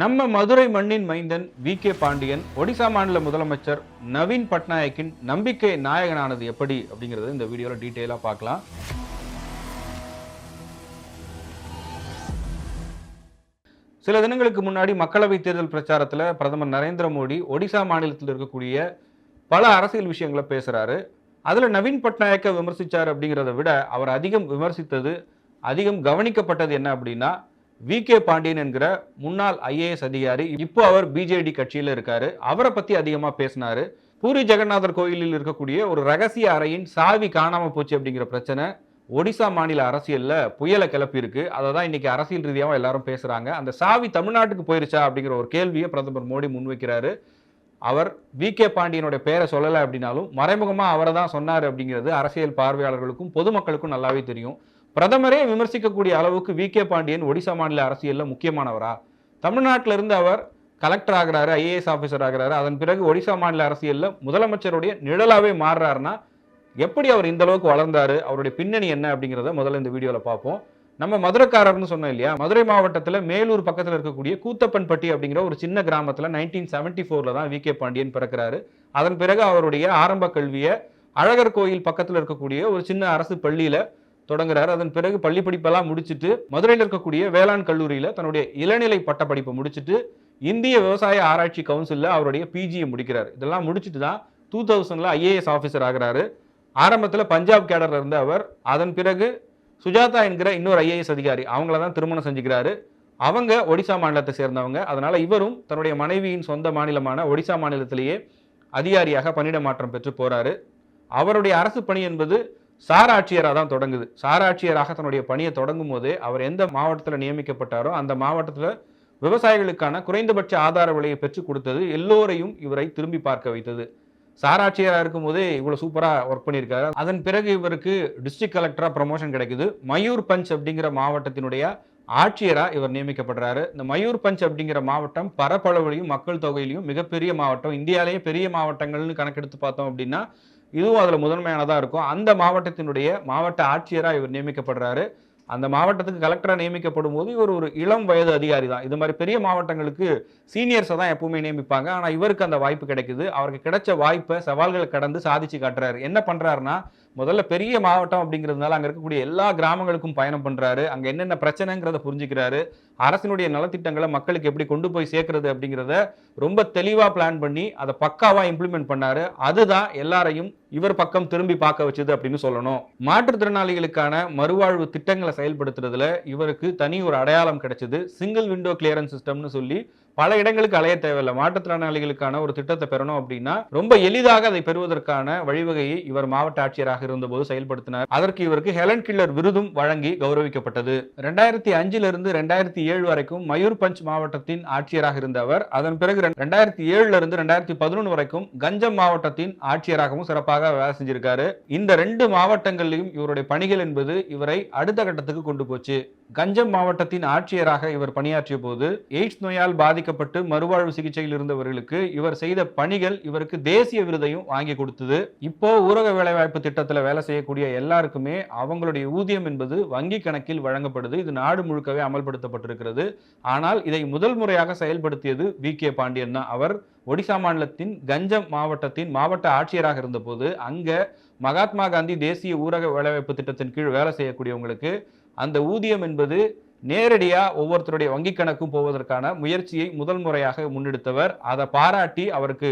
நம்ம மதுரை மண்ணின் மைந்தன் வி. கே. பாண்டியன் ஒடிசா மாநில முதலமைச்சர் நவீன் பட்நாயக்கின் நம்பிக்கை நாயகனானது எப்படி அப்படிங்கிறது இந்த வீடியோவில் டீட்டெயிலாக பார்க்கலாம். சில தினங்களுக்கு முன்னாடி மக்களவை தேர்தல் பிரச்சாரத்தில் பிரதமர் நரேந்திர மோடி ஒடிசா மாநிலத்தில் இருக்கக்கூடிய பல அரசியல் விஷயங்களை பேசுகிறாரு அதில் நவீன் பட்நாயக்கை விமர்சித்தார் அப்படிங்கிறத விட அவர் அதிகம் விமர்சித்தது அதிகம் கவனிக்கப்பட்டது என்ன அப்படின்னா வி கே பாண்டியன் என்கிற முன்னாள் ஐஏஎஸ் அதிகாரி இப்போ அவர் பிஜேடி கட்சியில் இருக்காரு. அவரை பத்தி அதிகமாக பேசினாரு. பூரி ஜெகநாதர் கோயிலில் இருக்கக்கூடிய ஒரு ரகசிய அறையின் சாவி காணாமல் போச்சு அப்படிங்கிற பிரச்சனை ஒடிசா மாநில அரசியலில் புயலை கிளப்பியிருக்கு அதை தான் இன்னைக்கு அரசியல் ரீதியாகவும் எல்லாரும் பேசுகிறாங்க அந்த சாவி தமிழ்நாட்டுக்கு போயிருச்சா அப்படிங்கிற ஒரு கேள்வியை பிரதமர் மோடி முன்வைக்கிறாரு. அவர் வி கே பாண்டியனுடைய பேரை சொல்லலை அப்படின்னாலும் மறைமுகமாக அவரை தான் சொன்னார் அப்படிங்கிறது அரசியல் பார்வையாளர்களுக்கும் பொதுமக்களுக்கும் நல்லாவே தெரியும். பிரதமரே விமர்சிக்கக்கூடிய அளவுக்கு வி. கே. பாண்டியன் ஒடிசா மாநில அரசியலில் முக்கியமானவரா? தமிழ்நாட்டில் இருந்து அவர் கலெக்டர் ஆகிறாரு ஐஏஎஸ் ஆஃபீஸர் ஆகிறாரு. அதன் பிறகு ஒடிசா மாநில அரசியலில் முதலமைச்சருடைய நிழலாகவே மாறுறாருன்னா எப்படி அவர் இந்த அளவுக்கு வளர்ந்தாரு அவருடைய பின்னணி என்ன அப்படிங்கிறத முதல்ல இந்த வீடியோவில் பார்ப்போம். நம்ம மதுரைக்காரர்னு சொன்னோம் இல்லையா? மதுரை மாவட்டத்தில் மேலூர் பக்கத்தில் இருக்கக்கூடிய கூத்தப்பன்பட்டி அப்படிங்கிற ஒரு சின்ன கிராமத்தில் நைன்டீன் செவன்டி ஃபோரில் தான் வி. கே. பாண்டியன் பிறக்கிறாரு. அதன் பிறகு அவருடைய ஆரம்ப கல்வியை அழகர் கோயில் பக்கத்தில் இருக்கக்கூடிய ஒரு சின்ன அரசு பள்ளியில் தொடங்குறாரு. அதன் பிறகு பள்ளி படிப்பெல்லாம் முடிச்சுட்டு மதுரையில் இருக்கக்கூடிய வேளாண் கல்லூரியில் தன்னுடைய இளநிலை பட்டப்படிப்பை முடிச்சுட்டு இந்திய விவசாய ஆராய்ச்சி கவுன்சிலில் அவருடைய பிஜியை முடிக்கிறார். இதெல்லாம் முடிச்சுட்டு தான் டூ தௌசண்டில் ஐஏஎஸ் ஆஃபீஸர் ஆகிறாரு. ஆரம்பத்தில் பஞ்சாப் கேடரில் இருந்த அவர் அதன் பிறகு சுஜாதா என்கிற இன்னொரு ஐஏஎஸ் அதிகாரி அவங்கள தான் திருமணம் செஞ்சுக்கிறாரு. அவங்க ஒடிசா மாநிலத்தை சேர்ந்தவங்க. அதனால் இவரும் தன்னுடைய மனைவியின் சொந்த மாநிலமான ஒடிசா மாநிலத்திலேயே அதிகாரியாக பணியிட மாற்றம் பெற்று போகிறாரு அவருடைய அரசு பணி என்பது சாராட்சியராக தான் தொடங்குது. சாராட்சியராக தன்னுடைய பணியை தொடங்கும் போது அவர் எந்த மாவட்டத்தில் நியமிக்கப்பட்டாரோ அந்த மாவட்டத்தில் விவசாயிகளுக்கான குறைந்தபட்ச ஆதார விலையை பெற்றுக் கொடுத்தது எல்லோரையும் இவரை திரும்பி பார்க்க வைத்தது. சாராட்சியராக இருக்கும்போதே இவ்வளோ சூப்பராக ஒர்க் பண்ணியிருக்காரு. அதன் பிறகு இவருக்கு டிஸ்ட்ரிக்ட் கலெக்டராக ப்ரமோஷன் கிடைக்குது. மயூர் பஞ்ச் அப்படிங்கிற மாவட்டத்தினுடைய ஆட்சியராக இவர் நியமிக்கப்படுறாரு. இந்த மயூர் பஞ்ச் அப்படிங்கிற மாவட்டம் பரப்பளவுலையும் மக்கள் தொகையிலையும் மிகப்பெரிய மாவட்டம். இந்தியாவிலேயே பெரிய மாவட்டங்கள்னு கணக்கெடுத்து பார்த்தோம் அப்படின்னா இதுவும் அதில் முதன்மையானதாக இருக்கும். அந்த மாவட்டத்தினுடைய மாவட்ட ஆட்சியராக இவர் நியமிக்கப்படுறாரு. அந்த மாவட்டத்துக்கு கலெக்டராக நியமிக்கப்படும் போது இவர் ஒரு இளம் வயது அதிகாரி தான். இது மாதிரி பெரிய மாவட்டங்களுக்கு சீனியர்ஸை தான் எப்பவுமே நியமிப்பாங்க. ஆனால் இவருக்கு அந்த வாய்ப்பு கிடைக்குது. அவருக்கு கிடைச்ச வாய்ப்பை சவால்களை கடந்து சாதிச்சு காட்டுறாரு. என்ன பண்ணுறாருன்னா முதல்ல பெரிய மாவட்டம் அப்படிங்கிறதுனால அங்கே இருக்கக்கூடிய எல்லா கிராமங்களுக்கும் பயணம் பண்ணுறாரு அங்கே என்னென்ன பிரச்சனைங்கிறத புரிஞ்சுக்கிறாரு. அரசினுடைய நலத்திட்டங்களை மக்களுக்கு எப்படி கொண்டு போய் சேர்க்கறது அப்படிங்கிறத ரொம்ப தெளிவாக பிளான் பண்ணி அதை பக்காவாக இம்ப்ளிமெண்ட் பண்ணாரு. அதுதான் எல்லாரையும் இவர் பக்கம் திரும்பி பார்க்க வச்சது அப்படின்னு சொல்லணும். மாற்றுத்திறனாளிகளுக்கான மறுவாழ்வு திட்டங்களை செயல்படுத்துறதுல இவருக்கு தனி ஒரு அடையாளம் கிடைச்சது. சிங்கிள் விண்டோ கிளியரன்ஸ் சிஸ்டம்னு சொல்லி பல இடங்களுக்கு அலைய தேவையில்லை. மாற்றுத்திறனாளிகளுக்கான ஒரு திட்டத்தை பெறணும் அப்படின்னா ரொம்ப எளிதாக அதை பெறுவதற்கான வழிவகையை இவர் மாவட்ட ஆட்சியராக இருந்தபோது செயல்படுத்தினார். அதற்கு இவருக்கு ஹெலன் கில்லர் விருதும் வழங்கி கௌரவிக்கப்பட்டது. ரெண்டாயிரத்தி அஞ்சுல இருந்து ரெண்டாயிரத்தி ஏழு வரைக்கும் மயூர் பஞ்ச் மாவட்டத்தின் ஆட்சியராக இருந்த அவர் அதன் பிறகு ரெண்டாயிரத்தி ஏழுல இருந்து ரெண்டாயிரத்தி பதினொன்று வரைக்கும் கஞ்சம் மாவட்டத்தின் ஆட்சியராகவும் சிறப்பாக வேலை செஞ்சிருக்காரு. இந்த ரெண்டு மாவட்டங்களிலும் இவருடைய பணிகள் என்பது இவரை அடுத்த கட்டத்துக்கு கொண்டு போச்சு. கஞ்சம் மாவட்டத்தின் ஆட்சியராக இவர் பணியாற்றிய போது எய்ட்ஸ் நோயால் பாதிக்கப்பட்டு மறுவாழ்வு சிகிச்சையில் இருந்தவர்களுக்கு இவர் செய்த பணிகள் இவருக்கு தேசிய விருதையும் வாங்கி கொடுத்தது. இப்போ ஊரக வேலைவாய்ப்பு திட்டத்தில் வேலை செய்யக்கூடிய எல்லாருக்குமே அவங்களுடைய ஊதியம் என்பது வங்கி கணக்கில் வழங்கப்படுது. இது நாடு முழுக்கவே அமல்படுத்தப்பட்டிருக்கிறது. ஆனால் இதை முதல் முறையாக செயல்படுத்தியது வி. கே. பாண்டியன் தான். அவர் ஒடிசா மாநிலத்தின் கஞ்சம் மாவட்டத்தின் மாவட்ட ஆட்சியராக இருந்தபோது அங்கே மகாத்மா காந்தி தேசிய ஊரக வேலைவாய்ப்பு திட்டத்தின் கீழ் வேலை செய்யக்கூடியவங்களுக்கு அந்த ஊதியம் என்பது நேரடியாக ஒவ்வொருத்தருடைய வங்கி கணக்கும் போவதற்கான முயற்சியை முதல் முறையாக முன்னெடுத்தவர். அதை பாராட்டி அவருக்கு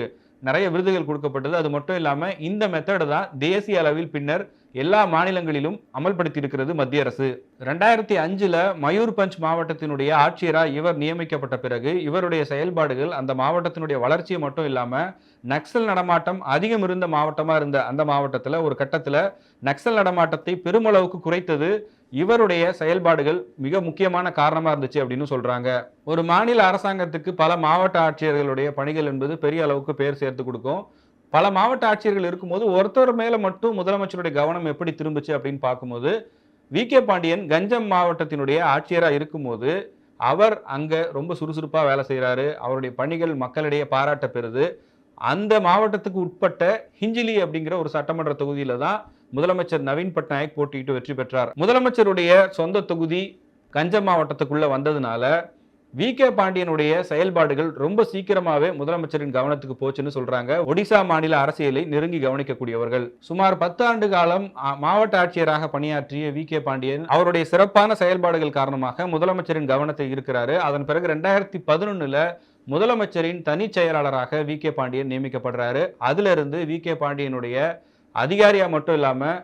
நிறைய விருதுகள் கொடுக்கப்பட்டது. அது மட்டும் இல்லாமல் இந்த மெத்தடு தான் தேசிய அளவில் பின்னர் எல்லா மாநிலங்களிலும் அமல்படுத்தி இருக்கிறது மத்திய அரசு. ரெண்டாயிரத்தி அஞ்சில் மயூர்பஞ்ச் மாவட்டத்தினுடைய ஆட்சியராக இவர் நியமிக்கப்பட்ட பிறகு இவருடைய செயல்பாடுகள் அந்த மாவட்டத்தினுடைய வளர்ச்சியை மட்டும் இல்லாமல் நக்சல் நடமாட்டம் அதிகம் இருந்த மாவட்டமாக இருந்த அந்த மாவட்டத்தில் ஒரு கட்டத்தில் நக்சல் நடமாட்டத்தை பெருமளவுக்கு குறைத்தது. இவருடைய செயல்பாடுகள் மிக முக்கியமான காரணமாக இருந்துச்சு அப்படின்னு சொல்கிறாங்க ஒரு மாநில அரசாங்கத்துக்கு பல மாவட்ட ஆட்சியர்களுடைய பணிகள் என்பது பெரிய அளவுக்கு பேர் சேர்த்து கொடுக்கும். பல மாவட்ட ஆட்சியர்கள் இருக்கும்போது ஒருத்தர் மேலே மட்டும் முதலமைச்சருடைய கவனம் எப்படி திரும்புச்சு அப்படின்னு பார்க்கும்போது வி. கே. பாண்டியன் கஞ்சம் மாவட்டத்தினுடைய ஆட்சியராக இருக்கும்போது அவர் அங்கே ரொம்ப சுறுசுறுப்பாக வேலை செய்கிறாரு அவருடைய பணிகள் மக்களிடையே பாராட்ட பெறுது. அந்த மாவட்டத்துக்கு உட்பட்ட ஹிஞ்சிலி அப்படிங்கிற ஒரு சட்டமன்ற தொகுதியில் தான் முதலமைச்சர் நவீன் பட்நாயக் போட்டியிட்டு வெற்றி பெற்றார். முதலமைச்சருடைய சொந்த தொகுதி கஞ்சம் மாவட்டத்துக்குள்ள வந்ததுனால வி. கே. பாண்டியனுடைய செயல்பாடுகள் ரொம்ப சீக்கிரமாவே முதலமைச்சரின் கவனத்துக்கு போச்சுன்னு சொல்றாங்க. ஒடிசா மாநில அரசியலை நெருங்கி கவனிக்கக்கூடியவர்கள். சுமார் பத்து ஆண்டு காலம் மாவட்ட ஆட்சியராக பணியாற்றிய வி. கே. பாண்டியன் அவருடைய சிறப்பான செயல்பாடுகள் காரணமாக முதலமைச்சரின் கவனத்தை இருக்கிறாரு அதன் பிறகு ரெண்டாயிரத்தி பதினொன்னுல முதலமைச்சரின் தனி செயலாளராக வி. கே. பாண்டியன் நியமிக்கப்படுறாரு. அதுல இருந்து வி. கே. பாண்டியனுடைய அதிகாரியாக மட்டும் இல்லாமல்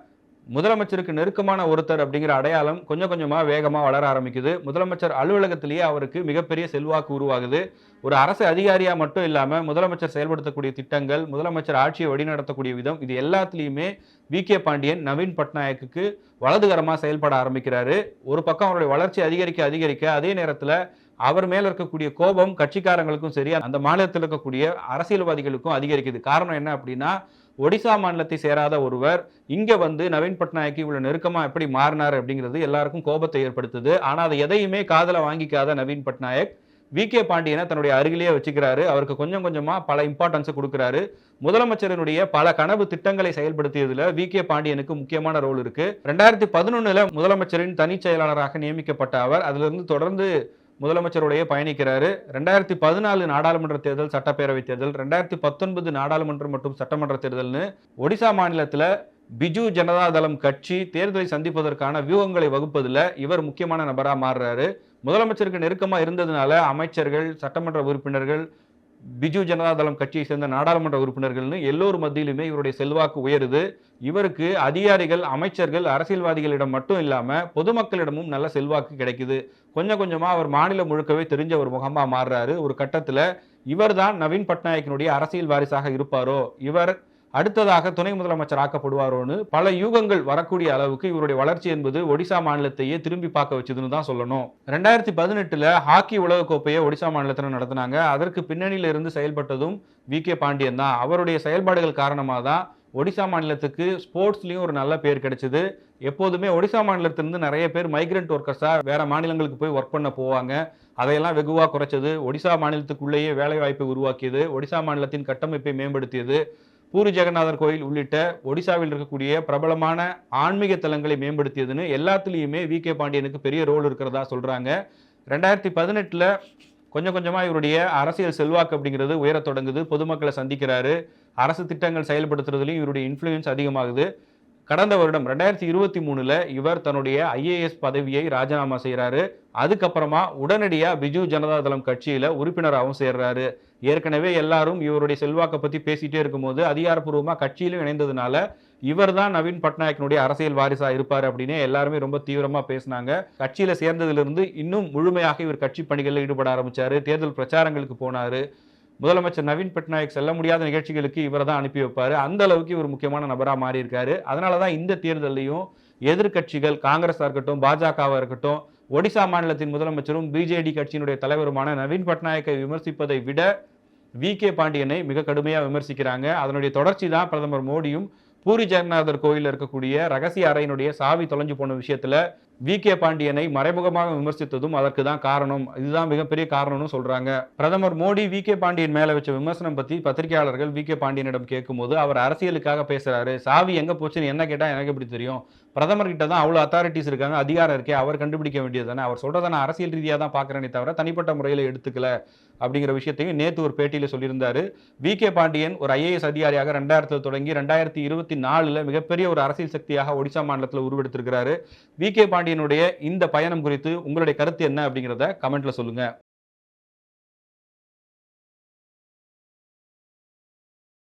முதலமைச்சருக்கு நெருக்கமான ஒருத்தர் அப்படிங்கிற அடையாளம் கொஞ்சம் கொஞ்சமாக வேகமாக வளர ஆரம்பிக்குது. முதலமைச்சர் அலுவலகத்திலேயே அவருக்கு மிகப்பெரிய செல்வாக்கு உருவாகுது. ஒரு அரசு அதிகாரியாக மட்டும் இல்லாமல் முதலமைச்சர் செயல்படுத்தக்கூடிய திட்டங்கள் முதலமைச்சர் ஆட்சியை வழிநடத்தக்கூடிய விதம் இது எல்லாத்துலேயுமே வி. கே. பாண்டியன் நவீன் பட்நாயக்கு வலதுகரமாக செயல்பட ஆரம்பிக்கிறாரு. ஒரு பக்கம் அவருடைய வளர்ச்சி அதிகரிக்க அதிகரிக்க அதே நேரத்தில் அவர் மேல இருக்கக்கூடிய கோபம் கட்சிக்காரங்களுக்கும் சரி அந்த மாநிலத்தில் இருக்கக்கூடிய அரசியல்வாதிகளுக்கும் அதிகரிக்குது. காரணம் என்ன அப்படின்னா ஒடிசா மாநிலத்தை சேராத ஒருவர் இங்கே வந்து நவீன் பட்நாயக் இவ்வளோ நெருக்கமாக எப்படி மாறினார் அப்படிங்கிறது எல்லாருக்கும் கோபத்தை ஏற்படுத்துது. ஆனால் அதை எதையுமே காதல வாங்கிக்காத நவீன் பட்நாயக் வி. கே. பாண்டியனை தன்னுடைய அருகிலேயே வச்சுக்கிறாரு. அவருக்கு கொஞ்சம் கொஞ்சமாக பல இம்பார்ட்டன்ஸை கொடுக்குறாரு. முதலமைச்சரினுடைய பல கனவு திட்டங்களை செயல்படுத்தியதில் வி. கே. பாண்டியனுக்கு முக்கியமான ரோல் இருக்குது ரெண்டாயிரத்தி பதினொன்றில் முதலமைச்சரின் தனிச் செயலாளராக நியமிக்கப்பட்ட அவர் அதிலிருந்து தொடர்ந்து முதலமைச்சருடைய பயணிக்கிறாரு. ரெண்டாயிரத்தி பதினாலு நாடாளுமன்ற தேர்தல் சட்டப்பேரவை தேர்தல் ரெண்டாயிரத்தி பத்தொன்பது நாடாளுமன்றம் மற்றும் சட்டமன்ற தேர்தல்னு ஒடிசா மாநிலத்தில் பிஜு ஜனதா தளம் கட்சி தேர்தலை சந்திப்பதற்கான வியூகங்களை வகுப்பதில் இவர் முக்கியமான நபராக மாறுறாரு. முதலமைச்சருக்கு நெருக்கமாக இருந்ததுனால அமைச்சர்கள் சட்டமன்ற உறுப்பினர்கள் பிஜு ஜனதா தளம் கட்சியை சேர்ந்த நாடாளுமன்ற உறுப்பினர்கள்னு எல்லோர் மத்தியிலுமே இவருடைய செல்வாக்கு உயருது. இவருக்கு அதிகாரிகள் அமைச்சர்கள் அரசியல்வாதிகளிடம் மட்டும் இல்லாமல் பொதுமக்களிடமும் நல்ல செல்வாக்கு கிடைக்குது. கொஞ்சம் கொஞ்சமாக அவர் மாநிலம் முழுக்கவே தெரிஞ்ச ஒரு முகமாக மாறுறாரு. ஒரு கட்டத்துல இவர்தான் நவீன் பட்நாயக்கினுடைய அரசியல் வாரிசாக இருப்பாரோ? இவர் அடுத்ததாக துணை முதலமைச்சர் ஆக்கப்படுவாரோன்னு பல யூகங்கள் வரக்கூடிய அளவுக்கு இவருடைய வளர்ச்சி என்பது ஒடிசா மாநிலத்தையே திரும்பி பார்க்க வச்சதுன்னு தான் சொல்லணும். ரெண்டாயிரத்தி பதினெட்டுல ஹாக்கி உலகக்கோப்பையை ஒடிசா மாநிலத்தில் நடத்தினாங்க. அதற்கு பின்னணியில இருந்து செயல்பட்டதும் வி. கே. பாண்டியன் தான். அவருடைய செயல்பாடுகள் காரணமாக தான் ஒடிசா மாநிலத்துக்கு ஸ்போர்ட்ஸ்லேயும் ஒரு நல்ல பேர் கிடைச்சிது. எப்போதுமே ஒடிசா மாநிலத்திலிருந்து நிறைய பேர் மைக்ரண்ட் ஒர்க்கர்ஸாக வேறு மாநிலங்களுக்கு போய் ஒர்க் பண்ண போவாங்க. அதையெல்லாம் வெகுவாக குறைச்சது. ஒடிசா மாநிலத்துக்குள்ளேயே வேலைவாய்ப்பை உருவாக்கியது. ஒடிசா மாநிலத்தின் கட்டமைப்பை மேம்படுத்தியது. பூரி ஜெகநாதர் கோயில் உள்ளிட்ட ஒடிசாவில் இருக்கக்கூடிய பிரபலமான ஆன்மீக தலங்களை மேம்படுத்தியதுன்னு எல்லாத்துலேயுமே வி கே பாண்டியனுக்கு பெரிய ரோல் இருக்கிறதா சொல்கிறாங்க ரெண்டாயிரத்தி பதினெட்டில் கொஞ்சம் கொஞ்சமாக இவருடைய அரசியல் செல்வாக்கு அப்படிங்கிறது உயரத் தொடங்குது. பொதுமக்களை சந்திக்கிறாரு. அரசு திட்டங்கள் செயல்படுத்துறதுலையும் இவருடைய இன்ஃப்ளூயன்ஸ் அதிகமாகுது. கடந்த வருடம் ரெண்டாயிரத்தி இருபத்தி மூணுல இவர் தன்னுடைய ஐஏஎஸ் பதவியை ராஜினாமா செய்கிறாரு அதுக்கப்புறமா உடனடியாக பிஜு ஜனதா தளம் உறுப்பினராகவும் சேர்றாரு. ஏற்கனவே எல்லாரும் இவருடைய செல்வாக்கை பற்றி பேசிகிட்டே இருக்கும்போது அதிகாரப்பூர்வமாக கட்சியிலும் இணைந்ததுனால இவர் தான் நவீன் பட்நாயக்கினுடைய அரசியல் வாரிசாக இருப்பார் அப்படின்னு எல்லாருமே ரொம்ப தீவிரமாக பேசினாங்க. கட்சியில் சேர்ந்ததிலிருந்து இன்னும் முழுமையாக இவர் கட்சி பணிகளில் ஈடுபட ஆரம்பித்தார் தேர்தல் பிரச்சாரங்களுக்கு போனார். முதலமைச்சர் நவீன் பட்நாயக் செல்ல முடியாத நிகழ்ச்சிகளுக்கு இவரை தான் அனுப்பி வைப்பார். அந்த அளவுக்கு இவர் முக்கியமான நபராக மாறியிருக்காரு. அதனால தான் இந்த தேர்தலையும் எதிர்க்கட்சிகள் காங்கிரஸாக இருக்கட்டும் பாஜகவாக இருக்கட்டும் ஒடிசா மாநிலத்தின் முதலமைச்சரும் பிஜேடி கட்சியினுடைய தலைவருமான நவீன் பட்நாயக்கை விமர்சிப்பதை விட வி. கே. பாண்டியனை மிக கடுமையாக விமர்சிக்கிறாங்க. அதனுடைய தொடர்ச்சி தான் பிரதமர் மோடியும் பூரி ஜெகநாதர் கோயிலில் இருக்கக்கூடிய ரகசிய அறையினுடைய சாவி தொலைஞ்சு போன விஷயத்தில் வி. கே. பாண்டியனை மறைமுகமாக விமர்சித்ததும் அதற்கு தான் காரணம். இதுதான் மிகப்பெரிய காரணம்னு சொல்றாங்க. பிரதமர் மோடி வி. கே. பாண்டியன் மேல வச்ச விமர்சனம் பத்தி பத்திரிகையாளர்கள் வி. கே. பாண்டியனிடம் கேட்கும்போது அவர் அரசியலுக்காக பேசுறாரு. சாவி எங்க போச்சுன்னு என்ன கேட்டா எனக்கு எப்படி தெரியும்? பிரதமர் கிட்ட தான் அவ்வளோ அத்தாரிட்டிஸ் இருக்காங்க. அதிகாரம் இருக்கே. அவர் கண்டுபிடிக்க வேண்டியது தானே அவர் சொல்றதை நான் அரசியல் ரீதியாக தான் பார்க்கறேனே தவிர தனிப்பட்ட முறையில் எடுத்துக்கல அப்படிங்கிற விஷயத்தையும் நேற்று ஒரு பேட்டியில் சொல்லியிருந்தார். வி. கே. பாண்டியன் ஒரு ஐஏஎஸ் அதிகாரியாக ரெண்டாயிரத்தில் தொடங்கி ரெண்டாயிரத்தி இருபத்தி நாலில் மிகப்பெரிய ஒரு அரசியல் சக்தியாக ஒடிசா மாநிலத்தில் உருவெடுத்திருக்கிறாரு. வி. கே. பாண்டியனுடைய இந்த பயணம் குறித்து உங்களுடைய கருத்து என்ன அப்படிங்கிறத கமெண்ட்ல சொல்லுங்க.